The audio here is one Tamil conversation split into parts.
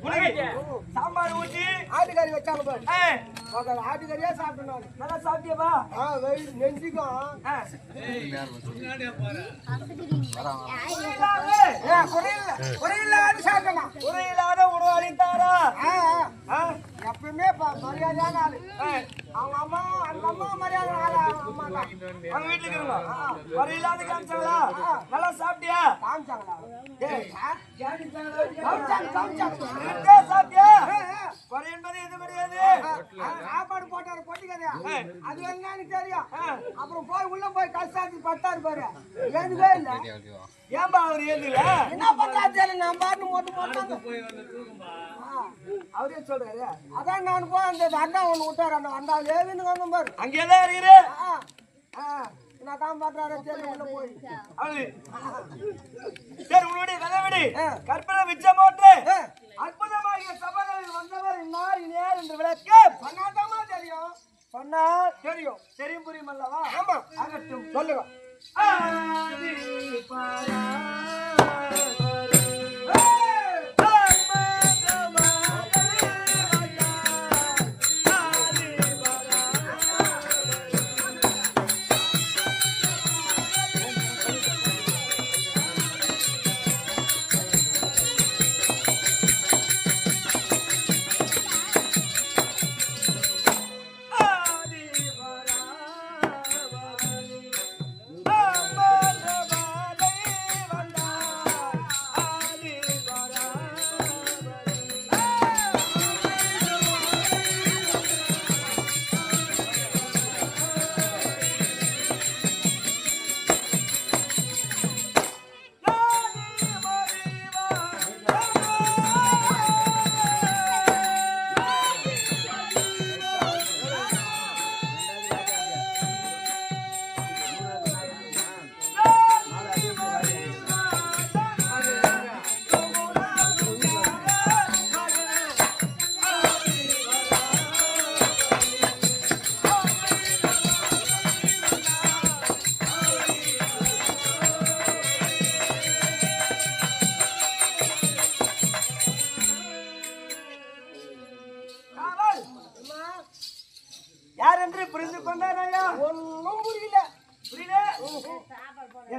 உனக்கு சாம்பார் ஊத்தி. ஆட்டுக்கறி வச்சாங்க பாரு. ஆட்டுக்கறியே சாப்பிட்டேன் நான் நல்லா சாப்பிட்டியப்பா. ஆ வெயில் நெஞ்சிக்கும். குறையில்லாத சாப்பிட்டேன் குறையில்லாத உணவு அளித்தாரா? ப- மரியாதையான ஆளு. அவங்க அம்மா அந்த அம்மா மரியாதை அம்மா அவங்க வீட்டுல இருக்கிறவங்க குறையில்லாத காமிச்சாங்களா? நல்லா சாப்பிட்டியா? காமிச்சாங்களா? சாப்பிட்டியா. குறை என்பது எது கிடையாது சாப்பாடு போட்டாரு பொட்டிக்கறியா அது என்னன்னு தெரியும். அப்புறம் போய் உள்ள போய் கஷ்டாத்தி பட்டாரு பாரு. ஏதுவே இல்ல. ஏன்பா அவர் ஏந்துல? என்ன பண்றாரு நான் பாட்டு மொட்டு போட்டாங்க ஆ, அவரே சொல்றாரு. அதான் நான் போய் அந்த அண்ணா ஒண்ணு விட்டாரு அந்த அண்ணா ஏவின்னு வந்த பாரு. அங்கேதான் இருக்கிற ஆ, ஆ, நான் தான் பண்றாரு தெரியல உள்ள போய். சரி உன்னுடைய கதை விடு. ஆ. கற்பனை மிச்சம் போட்டு ஆ, அற்புதமாகிய சபையில் வந்தவர் இன்னார் இனியார் என்று விளக்க. பண்ணாதாம்மா தெரியும். சொன்னார் தெரியும். தெரியும் புரியும் அல்லவா? ஆமா. ஆகட்டும் சொல்லுங்க. ஆதி பரா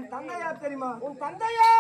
தந்தையார் தெரியுமா? உன் தந்தையா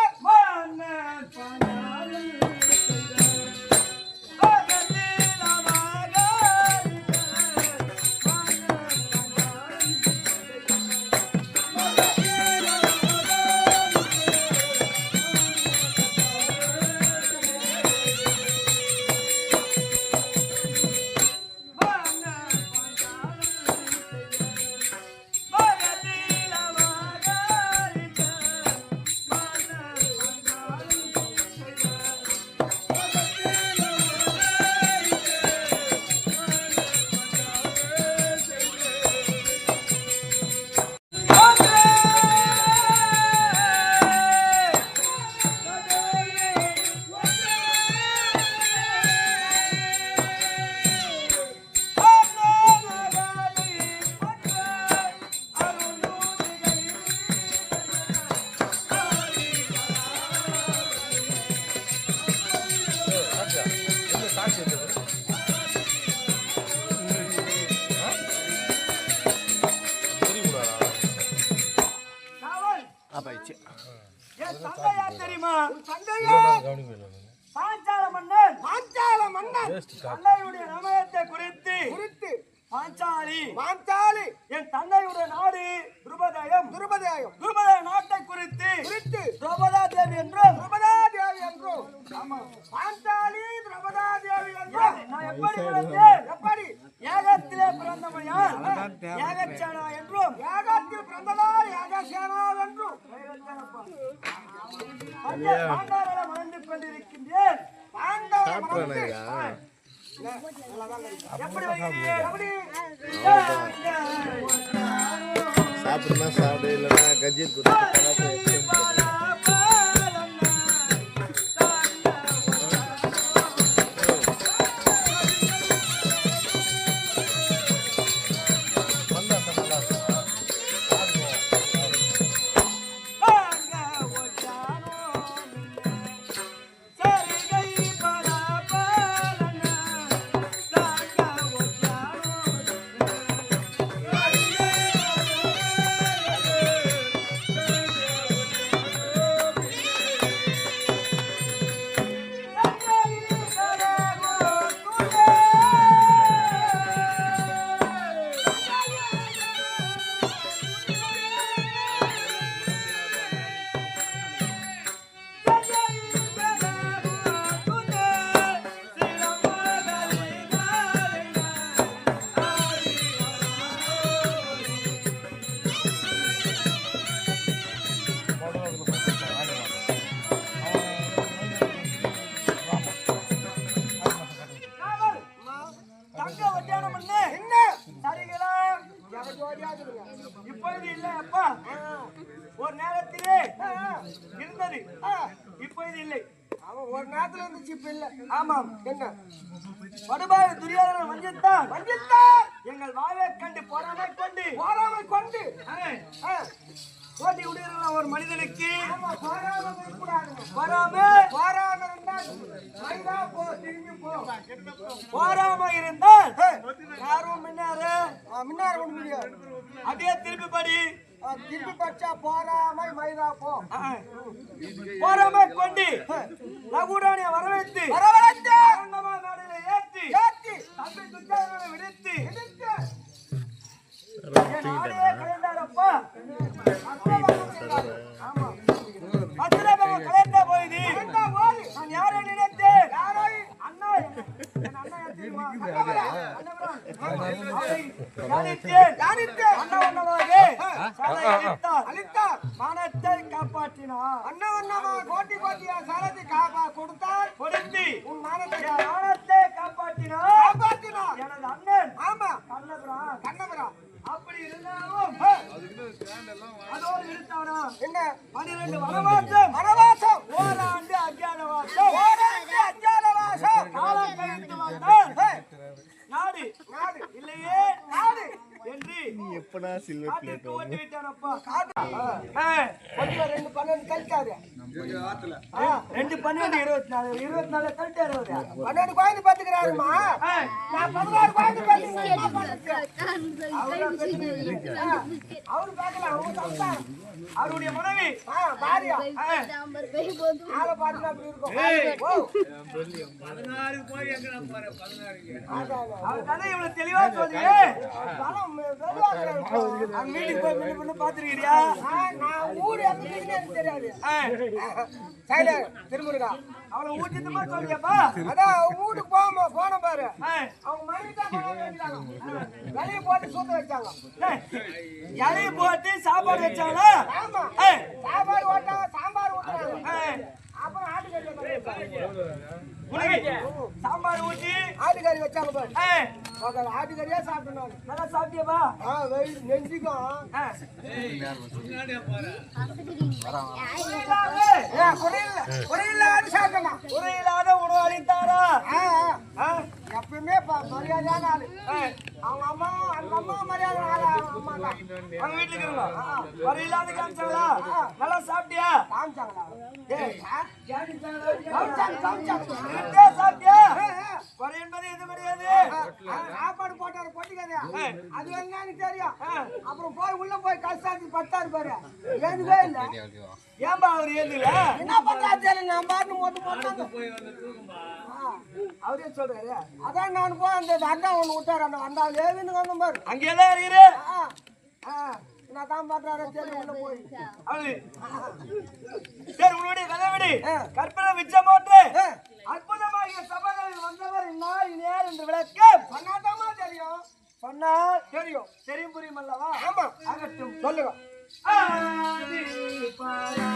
தந்தையா பாஞ்சால மன்னன். பாஞ்சால மன்னன். நாமயத்தை குறித்து குறித்து. பாஞ்சாலி பாஞ்சாலி என் தந்தையுடைய நாடு துருபதயம். திருபதியாயம் துருபதய நாட்டை குறித்து குறித்து. துரோபதா தேவி என்றும். திரௌபதா தேவி என்றும். பாஞ்சாலி திரௌபதா தேவி என்றும். நான் எப்படி வளர்ந்தேன் எப்படி? ஏகத்திலே பிறந்தமையால் ஏகச்சேனா என்றும். யாகத்தில் பிறந்ததால் யாகசேனா என்றும். பஞ்ச பாண்டாரரை மணந்து கொண்டிருக்கின்றேன். பாண்டவ மனத்து எப்படி வைக்கிறீர்கள்? எப்படி சாப்பிடுனா சாப்பிடு இல்லைன்னா கஜீர் எங்கள் வாயை கண்டு பொறாமை கொண்டு. போராமை கொண்டு. போட்டி விடுகிற ஒரு மனிதனுக்கு. பொறாமை போராம இருந்தா மைதா போ திரும்பி போ. இருந்தால் யாரும் முன்னாரு முன்னார முடியாது அப்படியே திருப்பி படி. திருப்பி பச்சா போராமை மைதா போ. போராமை கொண்டு. லகுடானிய வரவேற்று. மேடையில ஏற்றி. ஏத்தி தம்பி துச்சாதனை விடுத்து கலைந்த போய் நான் யாரை நினைத்தேன்? யாரை? அண்ணா மானத்தை காப்பாற்றினார். அண்ணவண்ணமா கோட்டி கோட்டியா சரதி காப்பா கொடுத்தார். கொடுத்து உன் மானத்தை மானத்தை காப்பாற்றினார். காப்பாத்தினார் எனது அண்ணன். ஆமா. கண்ணபுரான் கண்ணபுரா. அப்படி இருந்தாலும் அதோடு இருந்தானா என்ன பனிரெண்டு வனவாசம் வனவாசம் ஓராண்டு அஜானவாசம் ஓராண்டு அஞ்சாலவாசம் காலம் கழித்து வந்தான் ஹே, நாடு நாடு இல்லையே நாடு என்று எப்படா சில்வர் பிளேட் ஓட்டி விட்டானப்பா காட்டு ரெண்டு பன்னெண்டு கழிக்காது. ரெண்டு பன்னெண்டு இருபத்தி நாலு இருபத்தி நாலு அறுபது பன்னெண்டு குழந்தை பாத்துக்கிறாருமா? நான் பதினாறு குழந்தை அவரு பாக்கலாம் அவங்க அவருடைய மனைவி. ஆ பாரியா. ஆளை பாத்துனா அப்படி இருக்கும். அவர் கதை இவ்வளவு தெளிவா சொல்றீங்க? வீட்டுக்கு போய் பாத்துருக்கிறியா ஆ, நான் ஊரு எந்த தெரியாது. சைலர் திருமுருகா. அவளை ஊட்டிட்டுமா சொல்றியாப்பா? அதான் அவங்க வீட்டுக்கு போமா போன பாரு. அவங்க மனைவி தான். வெளிய போட்டு சூத்த வச்சாங்க. ஏய், இலைய போட்டு சாப்பாடு வச்சாங்களா ஆமா. சாம்பார் ஓட்டாங்க சாம்பார் ஆ, அப்புறம் ஆட்டுக்கறி சாம்பார் ஊட்டி ஆட்டுக்கறி வச்சாங்க பாரு. உக்காந்து ஆட்டுக்கறியா சாப்பிட்டோம் நல்லா சாப்பிட்டியாப்பா? ஆ வெயில் நெஞ்சிக்கும் ஆ, ஏ. குறையில்ல குறையில்லான்னு குறையில்லாத உணவு அளித்தாரா ஆ ஆ. ஆ, எப்பயுமே மரியாதையான ஆளு. அவங்க அம்மா அந்த அம்மா மரியாதை ஆளு? அவங்க அம்மா அவங்க வீட்டுக்கு இருக்கீங்களா குறையில்லாத காமிச்சாங்களா? நல்லா சாப்பிட்டியா? காமிச்சாங்களா? சாப்பிட்டியா. குறை என்பது இது கிடையாது. சாப்பாடு போட்டாரு பொட்டிக்கதையா அது என்னன்னு தெரியும். அப்புறம் போய் உள்ள போய் கஷ்டாத்தி பட்டாரு பாரு. ஏதுவே இல்ல. ஏன்பா அவர் ஏதுல என்ன பண்றா தெரியல நான் பாட்டு மொட்டு போட்டாங்க அவரே சொல்றாரு? அதான் நான் போய் அந்த அண்ணா ஒண்ணு விட்டாரு அந்த வந்தா ஏதுன்னு வந்த பாரு. அங்கெல்லாம் இருக்கிற ஆ, ஆ, நான் தான் பண்றாரு தெரியல உள்ள போய். அவரு. சரி உன்னுடைய கதை விடு. ஆ. கற்பனை மிச்சம் போட்டு. ஆ, அற்புதமாகிய சபைகளில் வந்தவர் இன்னார் இனியார் என்று விளக்கம் சொன்னாதாம்மா தெரியும். சொன்னால் தெரியும். தெரியும் புரியும் அல்லவா ஆமா. ஆகட்டும் சொல்லுங்க. ஆதி பராபரி.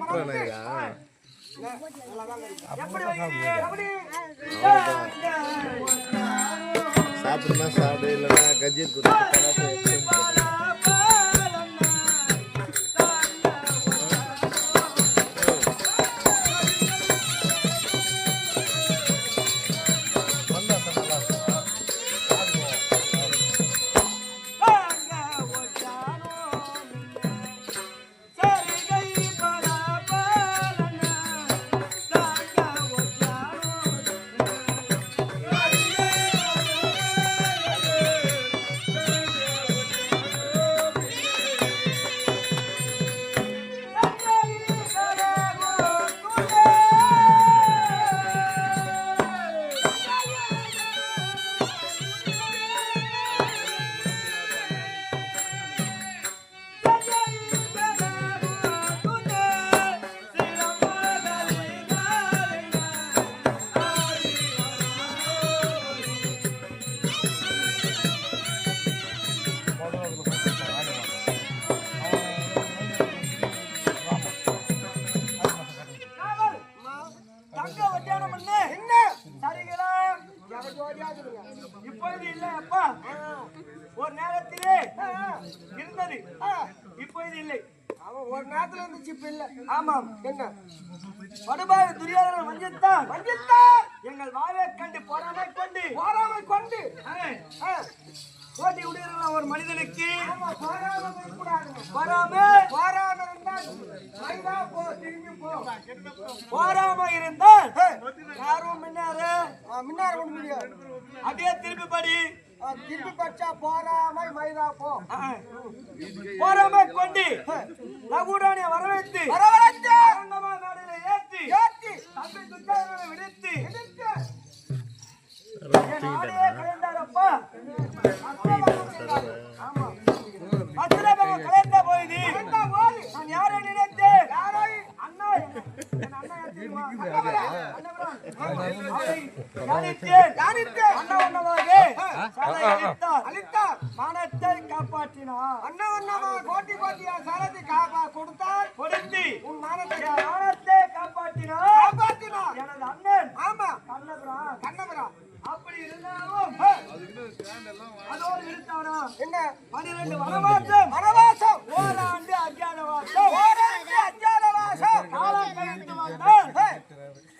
பாண்டவ சாப்பிடுனா சாப்பிடு இல்லைன்னா கஜீர் கொடுத்து எங்கள் வாழை கண்டு பொறாமை கொண்டு. போராமை கொண்டு. போட்டி விடுகிறான் ஒரு மனிதனுக்கு இருக்கக்கூடாதுங்க. பொறாமை போராமை இருந்தால் யாரும் முன்னாரு? ஆ, முன்னாடி ஒண்ணு முடியாது அப்படியே திருப்பி படி. திருப்பி படிச்சா போராமை மைதா போ. போராமை கொண்டு. லகுடானிய வரவேற்று மேடையில ஏற்றி. தம்பி துச்சாதனை விடுத்து. எதிர்த்து ஆமா. பத்திரமாக போது நான் யாரை நினைத்தேன்? யாரை மானத்தை என் அண்ணா அண்ணா கோட்டி கோட்டியா சரதி காப்பா கொடுத்தார் கொடுத்து உன் மானத்தை மானத்தை காப்பாற்றினார் காப்பாற்றினார் எனது அண்ணன் ஆமா கண்ணபுரான் கண்ணபுரா அப்படி இருந்தாலும் அதோடு இருத்தானா என்ன பனிரெண்டு வனவாசம் வனவாசம் ஓராண்டு அஜானவாசம். ஓராண்டு அஜான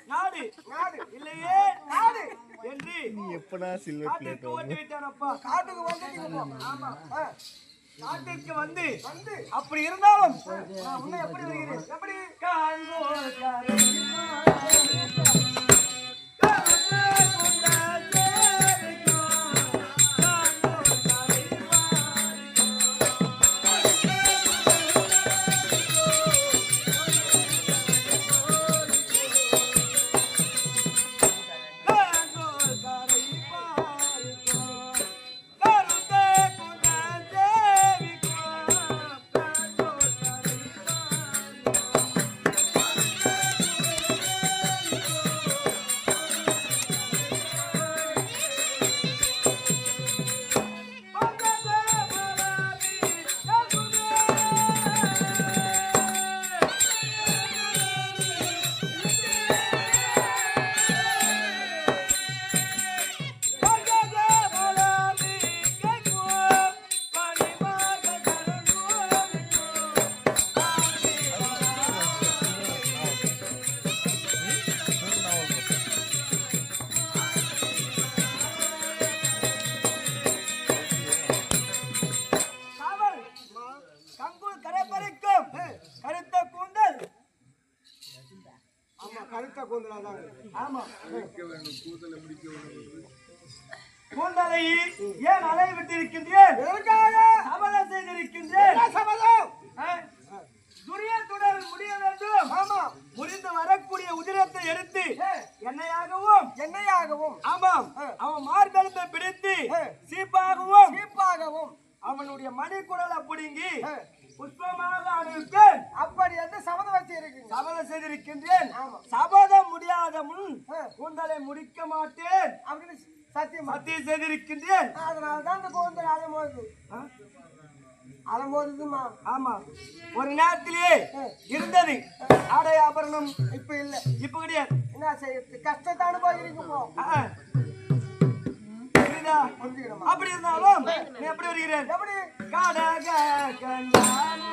நாடு நாடு இல்லையே நாடு. என்று எப்படா சில்வர் பிளேட் ஓட்டி விட்டானப்பா. காட்டுக்கு வந்துட்டீங்க. ஆமா. நாட்டுக்கு வந்து வந்து. அப்படி இருந்தாலும் நான் உன்னை எப்படி வருகிறேன் எப்படி? காண்போர் ஆமா. சபதம் முடியாத முன். கூந்தலை முடிக்க மாட்டேன். அப்படின்னு சத்தியம் சத்தியம் செய்திருக்கின்றேன். அதனால தான் இந்த கோந்தல் அலமோது ஆ? அலமோதுமா ஆமா. ஒரு நேரத்திலேயே இருந்தது. ஆடை ஆபரணம் இப்ப இல்ல. இப்ப கிடையாது. என்ன செய்யறது? கஷ்டத்தை அனுபவிக்கிறீங்க அப்படி இருந்தாலும் எப்படி வருகிறேன்? எப்படி? கடக கண்ணானோ